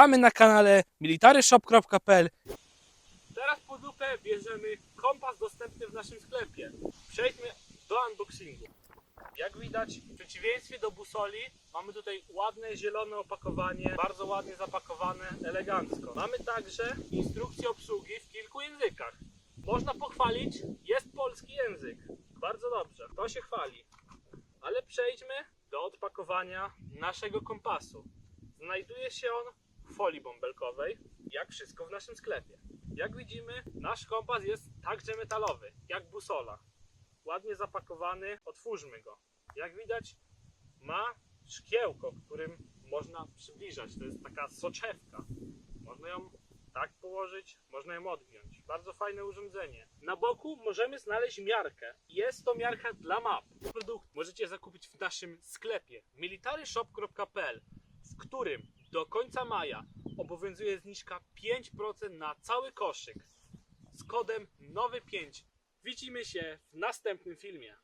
Witamy na kanale militaryshop.pl Teraz pod lupę bierzemy kompas dostępny w naszym sklepie. Przejdźmy do unboxingu. Jak widać, w przeciwieństwie do busoli, mamy tutaj ładne zielone opakowanie, bardzo ładnie zapakowane, elegancko. Mamy także instrukcję obsługi w kilku językach. Można pochwalić, jest polski język. Bardzo dobrze, to się chwali. Ale przejdźmy do odpakowania naszego kompasu. Znajduje się on folii bąbelkowej, jak wszystko w naszym sklepie. Jak widzimy, nasz kompas jest także metalowy, jak busola. Ładnie zapakowany, otwórzmy go. Jak widać, ma szkiełko, którym można przybliżać. To jest taka soczewka. Można ją tak położyć, można ją odgiąć. Bardzo fajne urządzenie. Na boku możemy znaleźć miarkę. Jest to miarka dla map. Produkt możecie zakupić w naszym sklepie militaryshop.pl, w którym do końca maja obowiązuje zniżka 5% na cały koszyk z kodem nowy 5. Widzimy się w następnym filmie.